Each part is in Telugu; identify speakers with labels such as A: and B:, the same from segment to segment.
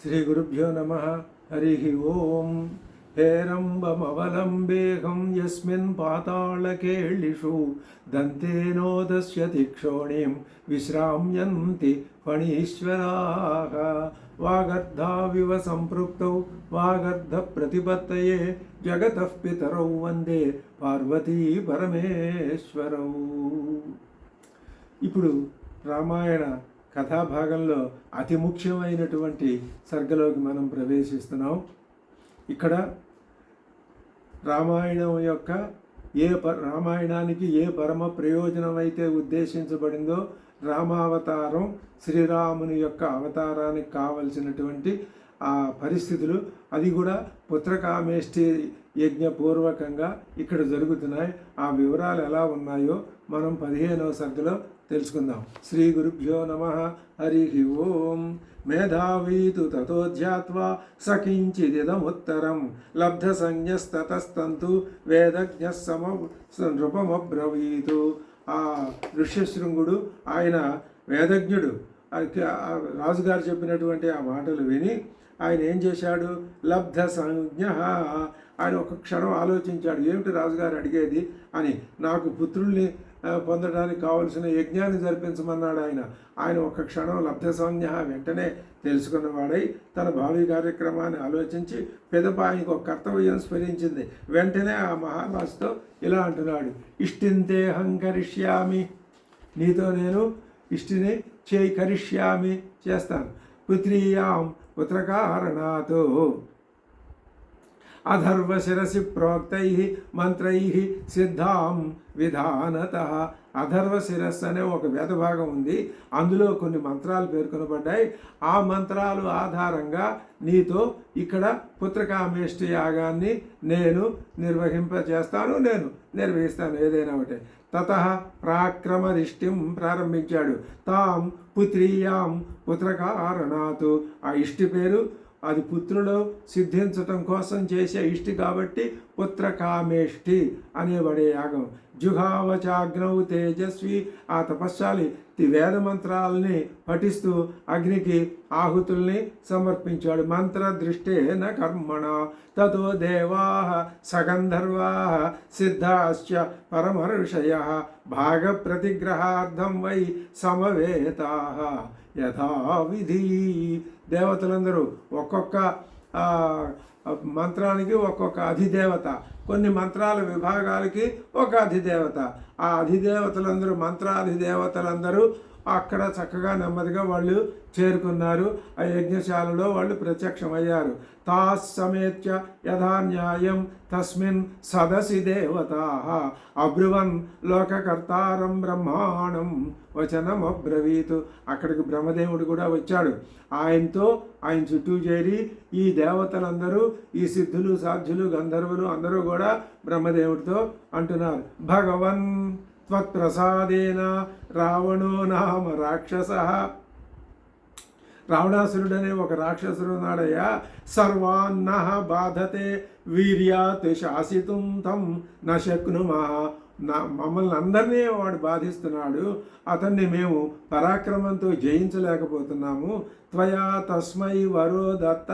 A: శ్రీ గురుభ్యో నమ హరి ఓం हेरम्बमवलम्बेऽहं यस्मिन् पातालकेळिषु दन्तेनोदस्यति क्षोणीं विश्राम्यन्ति फणीश्वराः वागर्धाविव सम्पृक्तौ वागर्धप्रतिपत्तये जगतः पितरौ वन्दे पार्वती परमेश्वरौ ఇప్పుడు రామాయణ కథాభాగంలో అతి ముఖ్యమైనటువంటి సర్గలోకి మనం ప్రవేశిస్తున్నాం. ఇక్కడ రామాయణం యొక్క ఏ ప రామాయణానికి ఏ పరమ ప్రయోజనం అయితే ఉద్దేశించబడిందో రామావతారం శ్రీరాముని యొక్క అవతారానికి కావలసినటువంటి ఆ పరిస్థితులు అది కూడా పుత్రకామేష్టి యజ్ఞపూర్వకంగా ఇక్కడ జరుగుతున్నాయి. ఆ వివరాలు ఎలా ఉన్నాయో మనం పదిహేనవ సర్గలో తెలుసుకుందాం. శ్రీ గురుభ్యో నమ. హరి ఓం. మేధావీతు తథోధ్యాత్వా సకించిదిదముత్తరం. లబ్ధ సంజ్ఞస్తతస్తంతు వేదజ్ఞ సమ నృపమబ్రవీతు ఆ ఋష్యశృంగుడు ఆయన వేదజ్ఞుడు రాజుగారు చెప్పినటువంటి ఆ మాటలు విని ఆయన ఏం చేశాడు? లబ్ధ సంజ్ఞ ఆయన ఒక క్షణం ఆలోచించాడు. ఏమిటి రాజుగారు అడిగేది? అని నాకు పుత్రుల్ని పొందడానికి కావలసిన యజ్ఞాన్ని జరిపించమన్నాడు ఆయన. ఆయన ఒక క్షణం లబ్ధసంజ్ఞ వెంటనే తెలుసుకున్నవాడై తన భావి కార్యక్రమాన్ని ఆలోచించి పెదప ఆయనకు ఒక కర్తవ్యం స్మరించింది వెంటనే ఆ మహారాజుతో ఇలా అంటున్నాడు ఇష్టింతే హంకరిష్యామి. నీతో నేను ఇష్టిని చేయి కరిష్యామి చేస్తాను. పుత్రీయాం పుత్రకారణాతో అధర్వశిరసి ప్రోక్తై మంత్రై సిద్ధాం విధానత అధర్వ శిరస్సు అనే ఒక వేదభాగం ఉంది. అందులో కొన్ని మంత్రాలు పేర్కొనబడ్డాయి. ఆ మంత్రాలు ఆధారంగా నీతో ఇక్కడ పుత్రకామేష్టి యాగాన్ని నేను నిర్వహింప చేస్తాను నేను నిర్వహిస్తాను ఏదైనా ఒకటి. తత ప్రాక్రమదిష్టిం ప్రారంభించాడు. తాం పుత్రీయాం పుత్రకారణాతు. ఆ ఇష్టి పేరు అది పుత్రుడు సిద్ధించటం కోసం చేసే ఇష్టి కాబట్టి పుత్రకామేష్టి అనేబడే యాగం. జుహావచాగ్నౌ తేజస్వి ఆ తపస్శాలి తి వేద మంత్రాలని పఠిస్తూ అగ్నికి ఆహుతుల్ని సమర్పించాడు. మంత్ర దృష్టేన కర్మణ తతో దేవా సగంధర్వా సిద్ధాశ్చ పరమర్షయ. భాగ ప్రతిగ్రహార్థం వై సమవేతా. యథావిధి. దేవతలందరూ ఒక్కొక్క మంత్రానికి ఒక్కొక్క అధిదేవత. కొన్ని మంత్రాల విభాగాలకి ఒక అధిదేవత. ఆ అధిదేవతలందరూ మంత్రాధిదేవతలందరూ అక్కడ చక్కగా నెమ్మదిగా వాళ్ళు చేరుకున్నారు. ఆ యజ్ఞశాలలో వాళ్ళు ప్రత్యక్షమయ్యారు. తాస్ సమేత్య యథా న్యాయం తస్మిన్ సదసి దేవత. అబ్రువన్ లోకకర్తారం బ్రహ్మాణం వచనం అబ్రవీతు అక్కడికి బ్రహ్మదేవుడు కూడా వచ్చాడు. ఆయనతో ఆయన చుట్టూ చేరి ఈ దేవతలందరూ ఈ సిద్ధులు సాధ్యులు గంధర్వులు అందరూ కూడా బ్రహ్మదేవుడితో అంటున్నారు. భగవన్ త్వత్ప్రసాదేన రావణో నామ రాక్షస. రావణాసురుడనే ఒక రాక్షసుడు ఉన్నాడయ్యా. సర్వాన్న బాధతే వీర్యాత్ శాసితుం తం నశక్నుమా నా మమ్మల్ని అందరినీ వాడు బాధిస్తున్నాడు. అతన్ని మేము పరాక్రమంతో జయించలేకపోతున్నాము. త్వయా తస్మై వరో దత్త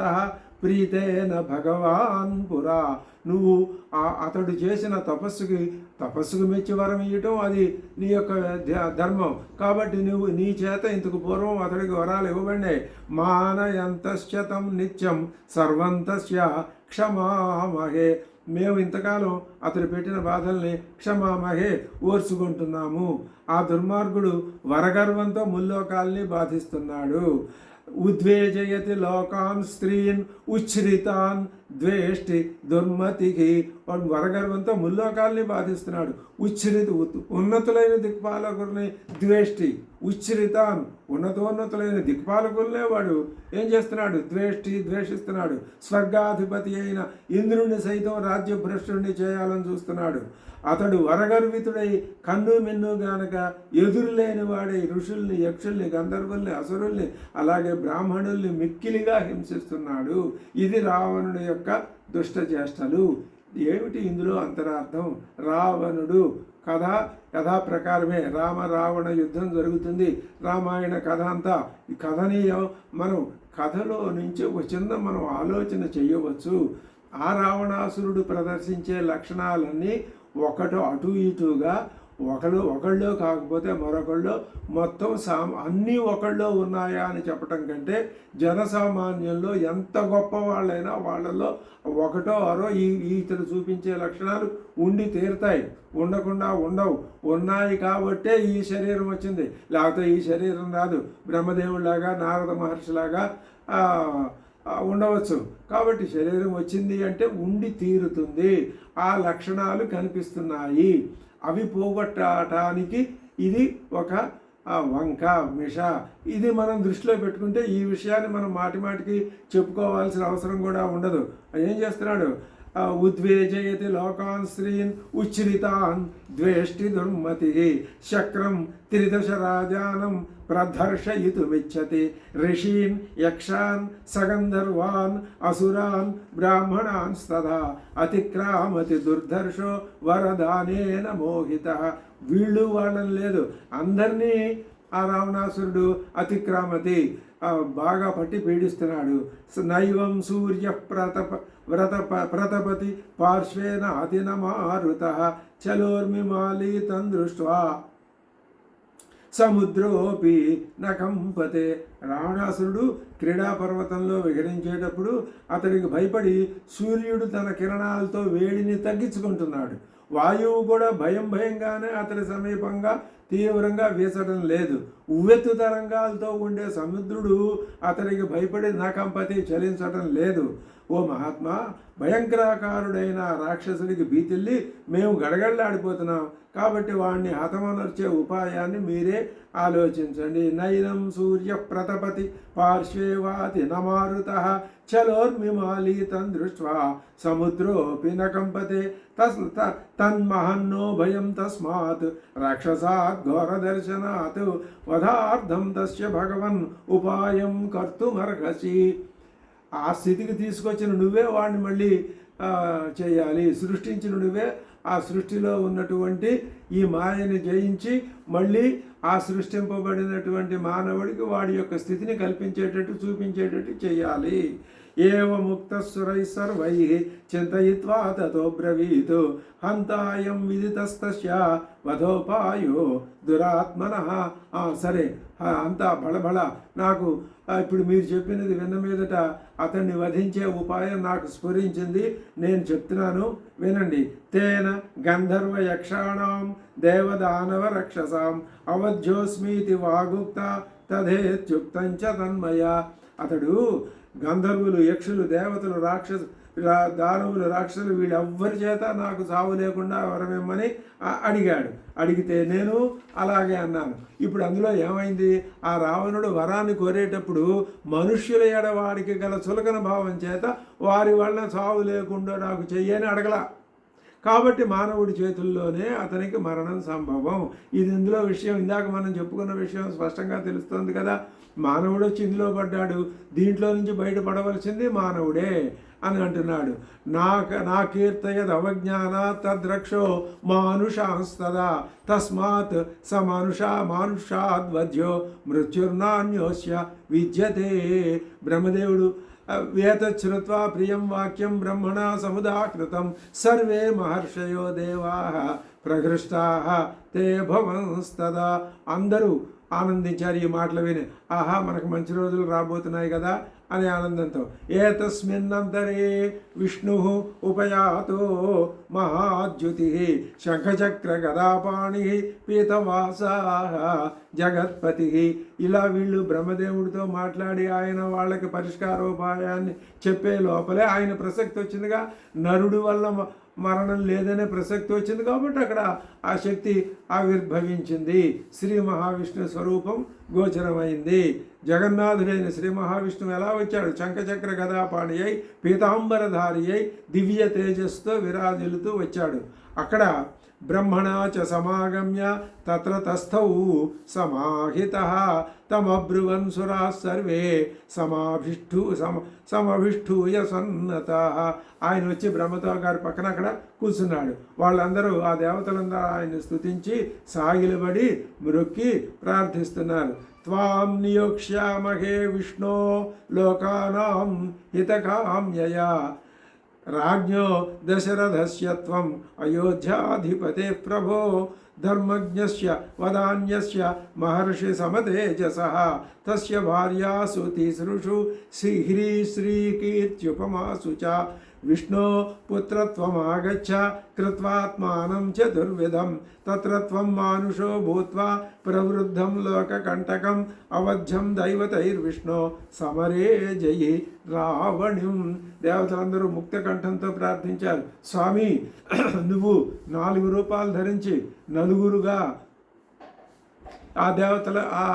A: ప్రీతేన భగవాన్ పురా. నువ్వు ఆ అతడు చేసిన తపస్సుకి తపస్సుకు మెచ్చి వరం ఇవ్వటం అది నీ యొక్క ధర్మం. కాబట్టి నువ్వు నీ చేత ఇంతకు పూర్వం అతడికి వరాలు ఇవ్వబడినాయి మానయంతశ్చతం నిత్యం సర్వంతస్య క్షమామహే. మేము ఇంతకాలం అతడు పెట్టిన బాధల్ని క్షమామహే ఓర్చుకుంటున్నాము. ఆ దుర్మార్గుడు వరగర్వంతో ముల్లోకాల్ని బాధిస్తున్నాడు. ఉద్వేజయతి లోకాన్ స్త్రీన్ ఉచ్ఛ్రితాన్ ద్వేష్టి దుర్మతికి వాడు వరగర్వంతో ముల్లోకాల్ని బాధిస్తున్నాడు ఉచ్ఛ్రిత ఉత్- ఉన్నతులైన దిక్పాలకుల్ని ద్వేష్టి ఉచ్ఛ్రితాన్ ఉన్నతోన్నతులైన దిక్పాలకుల్నే వాడు ఏం చేస్తున్నాడు? ద్వేష్టి ద్వేషిస్తున్నాడు. స్వర్గాధిపతి అయిన ఇంద్రుణ్ణి సైతం రాజ్యభ్రష్టుడిని చేయాలని చూస్తున్నాడు. అతడు వరగర్వితుడై కన్ను మిన్ను గానక ఎదురులేని వాడై ఋషుల్ని యక్షుల్ని గంధర్వుల్ని అసురుల్ని అలాగే బ్రాహ్మణుల్ని మిక్కిలిగా హింసిస్తున్నాడు. ఇది రావణుడి యొక్క దుష్ట చేష్టలు. ఏమిటి ఇందులో అంతరార్థం? రావణుడు కథ యథాప్రకారమే. రామ రావణ యుద్ధం జరుగుతుంది. రామాయణ కథ అంతా ఈ మనం కథలో నుంచి ఒక చిన్న మనం ఆలోచన చేయవచ్చు. ఆ రావణాసురుడు ప్రదర్శించే లక్షణాలన్నీ ఒకటి అటు ఇటుగా ఒకళ్ళు ఒకళ్ళో కాకపోతే మరొకళ్ళు మొత్తం సా అన్నీ ఒకళ్ళో ఉన్నాయా అని చెప్పటం కంటే జనసామాన్యంలో ఎంత గొప్ప వాళ్ళైనా వాళ్ళలో ఒకటో అరో ఈ ఇతను చూపించే లక్షణాలు ఉండి తీరుతాయి. ఉండకుండా ఉండవు. ఉన్నాయి కాబట్టే ఈ శరీరం వచ్చింది. లేకపోతే ఈ శరీరం రాదు. బ్రహ్మదేవుడిలాగా నారద మహర్షిలాగా ఉండవచ్చు. కాబట్టి శరీరం వచ్చింది అంటే ఉండి తీరుతుంది. ఆ లక్షణాలు కనిపిస్తున్నాయి. అవి పోగొట్టడానికి ఇది ఒక వంక మిష. ఇది మనం దృష్టిలో పెట్టుకుంటే ఈ విషయాన్ని మనం మాటి మాటికి చెప్పుకోవాల్సిన అవసరం కూడా ఉండదు. ఏం చేస్తున్నాడు? ఉద్వేజయతి లోకాన్ స్త్రీన్ ఉచ్ఛ్రితాన్ ద్వేష్టి దుర్మతి. శక్రం త్రిదశ రాజానం ప్రదర్శయితుమిచ్చతి. ఋషీన్ యక్షాన్ సగంధర్వాన్ అసురాన్ బ్రాహ్మణాన్ స్తదా అతిక్రామతి దుర్ధర్షో వరదానేన మోహిత. వీళ్ళు వాళ్ళని లేదు. అందరినీ ఆ రావణాసురుడు అతిక్రామతి బాగా పట్టి పీడిస్తున్నాడు. నైవం సూర్య ప్రతప వ్రత ప్రతపతి పార్శ్వేన అతినమారుత చలోర్మిమాలీతం దృష్ట్వా సముద్రోపి నకంపతే. రావణాసురుడు క్రీడా పర్వతంలో విహరించేటప్పుడు అతడికి భయపడి సూర్యుడు తన కిరణాలతో వేడిని తగ్గించుకుంటున్నాడు. వాయువు కూడా భయం భయంగానే అతడి సమీపంగా తీవ్రంగా వీసడం లేదు. ఉవ్వెత్తు తరంగాలతో ఉండే సముద్రుడు అతడికి భయపడి నకంపతి చలించడం లేదు. ఓ మహాత్మా భయంకరాకారుడైన రాక్షసుడికి భీతిల్లి మేము గడగడలాడిపోతున్నాం. కాబట్టి వాణ్ణి హతమనర్చే ఉపాయాన్ని మీరే ఆలోచించండి. నైనం సూర్య ప్రతపతి పార్శ్వేవాతి నమారుత చలోర్మిమాలీతం దృష్ట్వా సముద్రోపి నకంపతే తస్ తన్మహన్నో భయం తస్మాత్ రాక్షసాత్ ఘోరదర్శనాత్ వధార్థం తస్య భగవన్ ఉపాయం కర్తుమర్హసి. ఆ స్థితికి తీసుకొచ్చిన నువ్వే వాడిని మళ్ళీ చేయాలి. సృష్టించిన నువ్వే ఆ సృష్టిలో ఉన్నటువంటి ఈ మాయని జయించి మళ్ళీ ఆ సృష్టింపబడినటువంటి మానవుడికి వాడి యొక్క స్థితిని కల్పించేటట్టు చూపించేటట్టు చేయాలి. ఏవ ముక్తస్సురై సర్వై చింతయిత్వా తతో బ్రవీత్ హంతాయం విదితస్తస్య వధోపాయో దురాత్మన సరే అంతా బళబళ. నాకు ఇప్పుడు మీరు చెప్పినది విన్న మీదట అతన్ని వధించే ఉపాయం నాకు స్ఫురించింది. నేను చెప్తున్నాను వినండి. తేన గంధర్వ యక్షాణం దేవదానవ రక్షసాం అవధ్యోస్మీతి వాగుక్త తథేత్యుక్తంచ తన్మయ। అతడు గంధర్వులు యక్షులు దేవతలు రాక్షస దానవులు రాక్షసులు వీళ్ళెవ్వరి చేత నాకు సావు లేకుండా వరమేమని అడిగాడు. అడిగితే నేను అలాగే అన్నాను. ఇప్పుడు అందులో ఏమైంది? ఆ రావణుడు వరాన్ని కోరేటప్పుడు మనుష్యుల ఎడవాడికి గల చులకన భావం చేత వారి వలన సావు లేకుండా నాకు చెయ్యని అడగల. కాబట్టి మానవుడి చేతుల్లోనే అతనికి మరణం సంభవం. ఇది ఇందులో విషయం. ఇందాక మనం చెప్పుకున్న విషయం స్పష్టంగా తెలుస్తుంది కదా. మానవుడు వచ్చి ఇందులో పడ్డాడు. దీంట్లో నుంచి బయటపడవలసింది మానవుడే అని అంటున్నాడు. నా నా కీర్తయద్ అవజ్ఞాన తద్రక్షో మానుషాస్తదా. తస్మాత్ స మానుష మానుషాద్వధ్యో మృత్యుర్నాన్యోస్య విద్యతే. బ్రహ్మదేవుడు వేతశ్రుత్వా ప్రియం వాక్యం బ్రహ్మణ సముదాకృతం. సర్వే మహర్షయో దేవా ప్రహృష్టా తే భవంస్తదా. అందరూ ఆనందించారు ఈ మాటలు విని. ఆహా మనకు మంచి రోజులు రాబోతున్నాయి కదా. అనే ఆనందంతో ఏతస్మిన్నంతరే విష్ణు ఉపయాతో మహాద్యుతి శంఖచక్ర గదాపాణి పీతవాస జగత్పతి. ఇలా వీళ్ళు బ్రహ్మదేవుడితో మాట్లాడి ఆయన వాళ్ళకి పరిష్కారోపాయాన్ని చెప్పే లోపలే ఆయన ప్రసక్తి వచ్చిందిగా. నరుడు వల్ల మరణం లేదనే ప్రసక్తి వచ్చింది కాబట్టి అక్కడ ఆ శక్తి ఆవిర్భవించింది. శ్రీ మహావిష్ణు స్వరూపం గోచరమైంది. జగన్నాథుడైన శ్రీ మహావిష్ణువు ఎలా వచ్చాడు? శంఖచక్ర గదాపాణి అయి పీతాంబరధారి అయి దివ్య తేజస్తో విరాజిల్లుతూ వచ్చాడు. అక్కడ బ్రహ్మణా చ సమాగమ్య తత్ర తస్థౌ సమాహిత. తమబ్రువన్ సురా సర్వే సమాభిష్ఠు సమ సమభిష్ఠూయ సన్నత. ఆయన వచ్చి బ్రహ్మతో గారి పక్కన అక్కడ కూర్చున్నాడు. వాళ్ళందరూ ఆ దేవతలందరూ ఆయన స్తుతించి సాగిలబడి మృక్కి ప్రార్థిస్తున్నారు. త్వాం నియోక్ష్యామహే విష్ణో లోకానాం హితకామ్యయా. राज्ञो दशरथस्य अयोध्याधिपते प्रभो। धर्मज्ञस्य वदान्यस्य महर्षिसमतेजसः तस्य भार्यासु तिसृषु श्रीह्रीश्रीकीर्त्युपमासु च। విష్ణు పుత్రత్వమాగచ్చ కృత్వాత్మానం చతుర్విధం దుర్విధం. త్వం మానుషో భూత్వా ప్రవృద్ధం లోకకంటకం అవధ్యం దైవతైర్విష్ణు. సమరే జయి రావణిం. దేవతలందరూ ముక్తకంఠంతో ప్రార్థించారు. స్వామి నువ్వు నాలుగు రూపాలు ధరించి నలుగురుగా ఆ దేవతల ఆ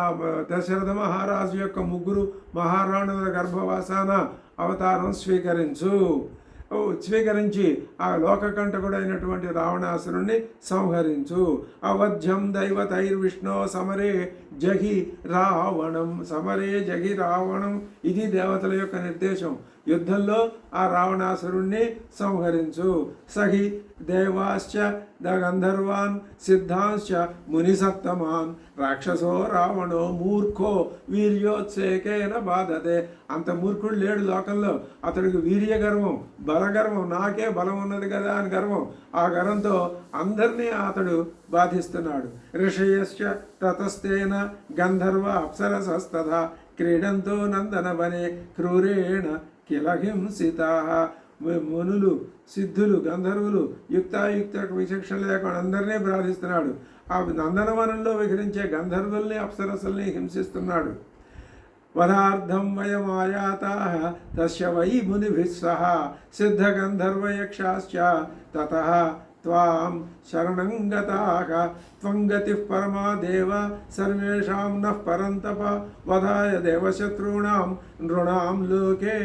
A: దశరథ మహారాజు యొక్క ముగ్గురు మహారాణుల గర్భవాసాన అవతారం స్వీకరించు. స్వీకరించి ఆ లోకకంఠకుడైనటువంటి రావణాసురుణ్ణి సంహరించు. అవధ్యం దైవతైర్విష్ణో సమరే జగి రావణం సమరే జగి రావణం. ఇది దేవతల యొక్క నిర్దేశం. యుద్ధంలో ఆ రావణాసురుణ్ణి సంహరించు. సహి దేవాశ్చ ద గంధర్వాన్ సిద్ధాంశ్చ మునిసత్తమాన్ రాక్షసో రావణో మూర్ఖో వీర్యోత్సేకేన బాధతే. అంత మూర్ఖుడు లేడు లోకంలో. అతడికి వీర్య గర్వం బల గర్వం నాకే బలం ఉన్నది కదా అని గర్వం. ఆ గర్వంతో అందరినీ అతడు బాధిస్తున్నాడు. ఋషయశ్చ తతస్తేన గంధర్వ అప్సరసస్తథా. క్రీడంతో నందనవనే క్రూరేణ కిలహిం సీతా మునులు సిద్ధులు గంధర్వులు యుక్తాయుక్త విచక్షణ లేకుండా అందరినీ ప్రార్థిస్తున్నాడు. ఆ నందనవనంలో విహరించే గంధర్వుల్ని అప్సరసుల్ని హింసిస్తున్నాడు. వదార్థం వయమాయాత తస్య వై మునిభిः సిద్ధ సిద్ధగంధర్వయక్షాశ్చ తత త్వాం శరణం త్వంగతి పరమాదేవ గతిః సర్వేషాం నః పరంతప వధాయ దేవశత్రూణాం నృణాం లోకే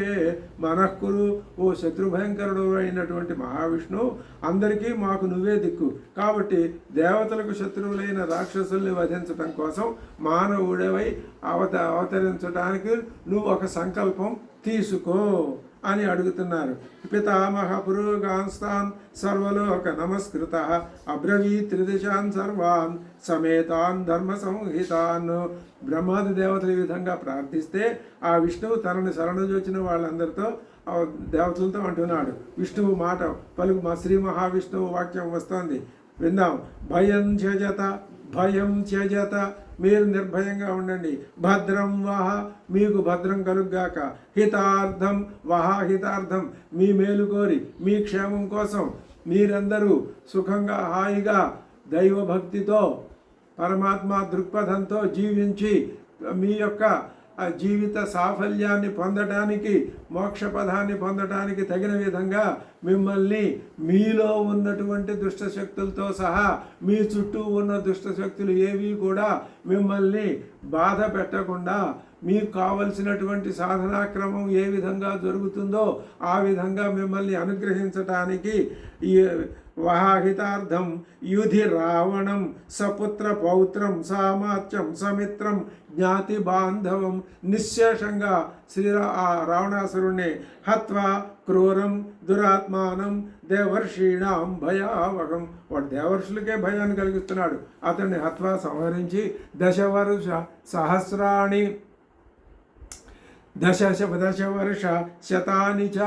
A: మనఃకురు ఓ శత్రుభయంకరుడు అయినటువంటి మహావిష్ణు అందరికీ మాకు నువ్వే దిక్కు. కాబట్టి దేవతలకు శత్రువులైన రాక్షసుల్ని వధించటం కోసం మానవుడవై అవత అవతరించడానికి నువ్వు ఒక సంకల్పం తీసుకో. అని అడుగుతున్నారు. పితామహ పురోగాంస్తాన్ సర్వలోక నమస్కృత అబ్రవీ త్రిదిశాన్ సర్వాన్ సమేతాన్ ధర్మ సంహితాన్ బ్రహ్మాది దేవతలు ఈ విధంగా ప్రార్థిస్తే ఆ విష్ణువు తనని శరణజొచ్చిన వాళ్ళందరితో దేవతలతో అంటున్నాడు. విష్ణువు మాట పలుకు మా శ్రీ మహావిష్ణువు వాక్యం వస్తోంది. విందాం. భయం త్యజత భయం త్యజత మీరు నిర్భయంగా ఉండండి. భద్రం వహ మీకు భద్రం కలుగ్గాక. హితార్థం వహ హితార్థం. మీ మేలు కోరి మీ క్షేమం కోసం మీరందరూ సుఖంగా హాయిగా దైవభక్తితో పరమాత్మ దృక్పథంతో జీవించి మీ యొక్క జీవిత సాఫల్యాన్ని పొందటానికి మోక్ష పదాన్ని పొందటానికి తగిన విధంగా మిమ్మల్ని మీలో ఉన్నటువంటి దుష్టశక్తులతో సహా మీ చుట్టూ ఉన్న దుష్టశక్తులు ఏవి కూడా మిమ్మల్ని బాధ పెట్టకుండా మీకు కావలసినటువంటి సాధనాక్రమం ఏ విధంగా జరుగుతుందో ఆ విధంగా మిమ్మల్ని అనుగ్రహించటానికి ఈ వహాహితార్థం యుధి రావణం సపుత్ర పౌత్రం సామాత్యం సమిత్రం జ్ఞాతి బాంధవం నిశ్శేషంగా శ్రీరా ఆ రావణాసురుణ్ణి హత్వా క్రూరం దురాత్మానం దేవర్షీణాం భయావహం. వాడు దేవర్షులకే భయాన్ని కలిగిస్తున్నాడు. అతన్ని హత్వా సంహరించి దశవరుష సహస్రాణి దశ దశ వర్ష శతాని చ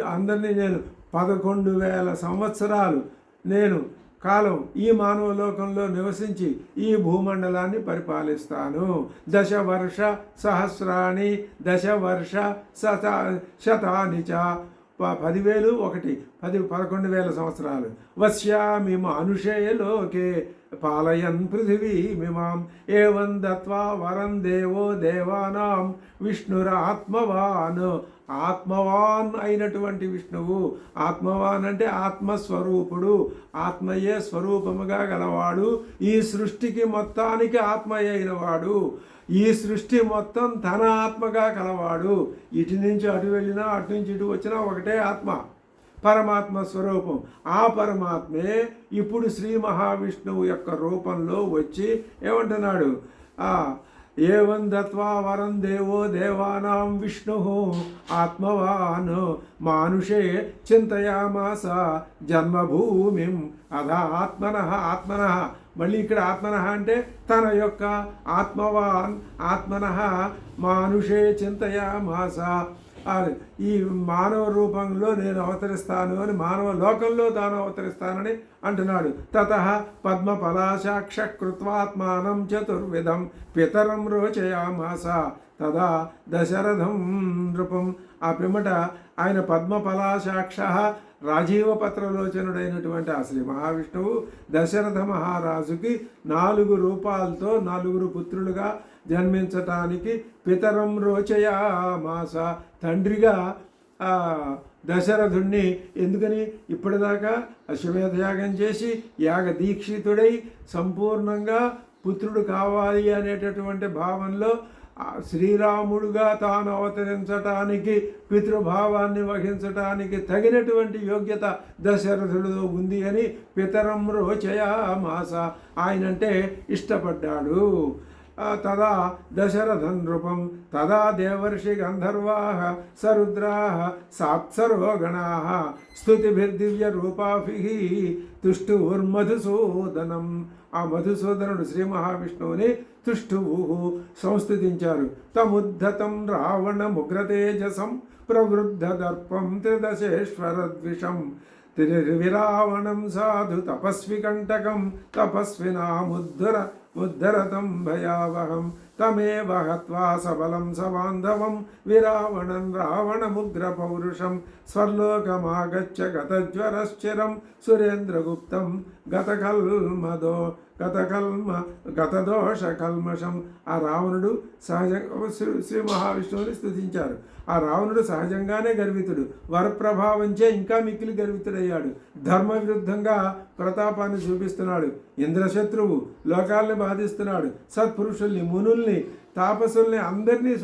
A: అందరినీ నేను పదకొండు వేల సంవత్సరాలు నేను కాలం ఈ మానవ లోకంలో నివసించి ఈ భూమండలాన్ని పరిపాలిస్తాను. దశ వర్ష సహస్రాణి దశ వర్ష శత శతాని చ. ప- పదివేలు ఒకటి పది పదకొండు వేల సంవత్సరాలు. వశ్యామి మానుషే లోకే. పాలయన్ పృథివీమిమాం ఏవం దత్వా వరం దేవో దేవానాం విష్ణురాత్మవాన్ ఆత్మవాన్ అయినటువంటి విష్ణువు. ఆత్మవాన్ అంటే ఆత్మస్వరూపుడు ఆత్మయే స్వరూపముగా గలవాడు ఈ సృష్టికి మొత్తానికి ఆత్మయే అయినవాడు. ఈ సృష్టి మొత్తం తన ఆత్మగా కలవాడు ఇటు నుంచి అటు వెళ్ళినా అటు నుంచి ఇటు వచ్చినా ఒకటే ఆత్మ. పరమాత్మ స్వరూపం. ఆ పరమాత్మే ఇప్పుడు శ్రీ మహావిష్ణువు యొక్క రూపంలో వచ్చి ఏమంటున్నాడు? ఆ ఏవం దత్వా వరం దేవో దేవానాం విష్ణు ఆత్మవాన్ మానుషే చింతయామాస జన్మభూమిం అధ ఆత్మన ఆత్మన. మళ్ళీ ఇక్కడ ఆత్మన అంటే తన యొక్క ఆత్మవాన్ ఆత్మన మానుషే చింతయామాస ఈ మానవ రూపంలో నేను అవతరిస్తాను అని మానవ లోకంలో తాను అవతరిస్తానని అంటున్నాడు. తత పద్మ పలాశాక్ష కృత్వాత్మానం చతుర్విధం పితరం రోచయామాస. తదా దశరథం నృపం. ఆ పిమ్మట ఆయన పద్మ ఫలాసాక్షః రాజీవపత్రలోచనుడైనటువంటి ఆ శ్రీ మహావిష్ణువు దశరథ మహారాజుకి నాలుగు రూపాలతో నలుగురు పుత్రులుగా జన్మించటానికి పితరం రోచయామాస తండ్రిగా దశరథుణ్ణి. ఎందుకని? ఇప్పటిదాకా అశ్వమేధ యాగం చేసి యాగ దీక్షితుడై సంపూర్ణంగా పుత్రుడు కావాలి అనేటటువంటి భావంలో శ్రీరాముడుగా తాను అవతరించటానికి పితృభావాన్ని వహించటానికి తగినటువంటి యోగ్యత దశరథుడిలో ఉంది అని పితరం రోచయామాస ఆయనంటే ఇష్టపడ్డాడు. తదా దశరథం నృపం తదా దేవర్షి గంధర్వా సరుద్రా సాప్సరో గణా రూపాభి తుష్టుర్మధుసూదనం ఆ మధుసూదనుడు శ్రీ మహావిష్ణువుని తుష్టువు సంస్థుతించారు. తముద్ధతం రావణ ముగ్రతేజసం ప్రవృద్ధ దర్పం త్రిదశేశ్వరద్విషం. తిరివిరావణం సాధు తపస్వి కంటకం తపస్వినాముద్ధర ఉద్ధరతం భయావహం తమేవ హత్వా సబలం సబాంధవం విరావణం రావణముగ్ర పౌరుషం స్వర్లోకమాగచ్చ గతజ్వరశ్చిరం సురేంద్రగుప్తం గతకల్మదో గతకల్మ గతదోష కల్మషం ఆ రావణుడు సహజ శ్రీ శ్రీ మహావిష్ణువుని స్థుతించారు ఆ రావణుడు సహజంగానే గర్వితుడు. వరప్రభావంచే ఇంకా మిక్కిలి గర్వితుడయ్యాడు. ధర్మ విరుద్ధంగా ప్రతాపాన్ని చూపిస్తున్నాడు. ఇంద్రశత్రువు లోకాల్ని బాధిస్తున్నాడు. సత్పురుషుల్ని మునుల్ని తాపసుల్ని అందరినీ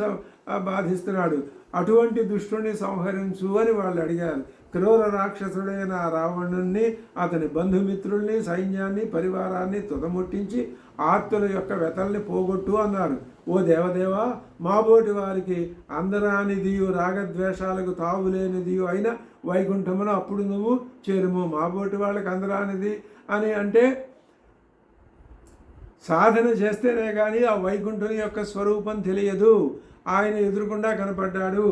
A: బాధిస్తున్నాడు. అటువంటి దుష్టుని సంహరించు అని వాళ్ళు అడిగారు క్రూర రాక్షసుడైన రావణుణ్ణి అతని బంధుమిత్రుల్ని సైన్యాన్ని పరివారాన్ని తుదముట్టించి ఆర్తుల యొక్క వెతల్ని పోగొట్టు అన్నారు. ఓ దేవదేవా మాబోటి వారికి అందరానిదియు రాగద్వేషాలకు తావులేనిదియు అయిన వైకుంఠమును అప్పుడు నువ్వు చేరుము. మాబోటి వాళ్ళకి అందరానిది అని అంటే సాధన చేస్తేనే కానీ ఆ వైకుంఠుని యొక్క స్వరూపం తెలియదు. ఆయన ఎదురుకుండా కనపడ్డాడు.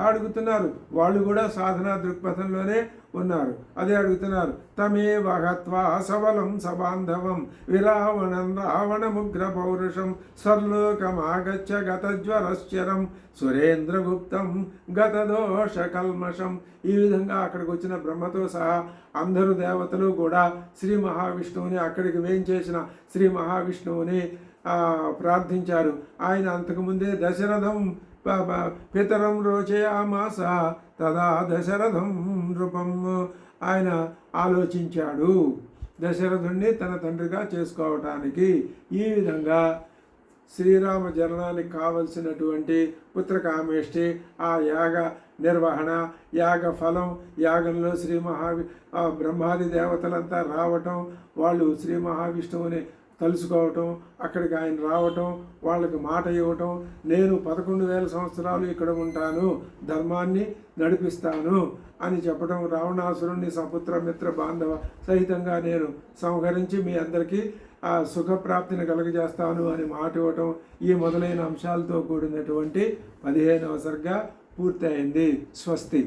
A: అడుగుతున్నారు. వాళ్ళు కూడా సాధనా దృక్పథంలోనే ఉన్నారు. అదే అడుగుతున్నారు. తమే వహత్వా సబలం సబాంధవం విలావణం రావణముగ్ర పౌరుషం స్వర్లోకమాగచ్చ గతజ్వరశ్చరం సురేంద్రగుప్తం గతదోష కల్మషం ఈ విధంగా అక్కడికి వచ్చిన బ్రహ్మతో సహా అందరు దేవతలు కూడా శ్రీ మహావిష్ణువుని అక్కడికి వేయించేసిన శ్రీ మహావిష్ణువుని ప్రార్థించారు. ఆయన అంతకుముందే దశరథం పితరం రోచయామాస తదా దశరథం నృపం. ఆయన ఆలోచించాడు. దశరథుణ్ణి తన తండ్రిగా చేసుకోవటానికి ఈ విధంగా శ్రీరామ జననానికి కావలసినటువంటి పుత్రకామేష్టి ఆ యాగ నిర్వహణ యాగ ఫలం యాగంలో శ్రీ మహావి బ్రహ్మాది దేవతలంతా రావటం వాళ్ళు శ్రీ మహావిష్ణువుని తలుసుకోవటం అక్కడికి ఆయన రావటం వాళ్ళకి మాట ఇవ్వటం నేను పదకొండు వేల సంవత్సరాలు ఇక్కడ ఉంటాను ధర్మాన్ని నడిపిస్తాను అని చెప్పడం రావణాసురుణ్ణి సపుత్ర మిత్ర బాంధవ సహితంగా నేను సంహరించి మీ అందరికీ ఆ సుఖప్రాప్తిని కలుగజేస్తాను అని మాట ఇవ్వటం ఈ మొదలైన అంశాలతో కూడినటువంటి పదిహేనవ సరిగ్గా పూర్తయింది. స్వస్తి.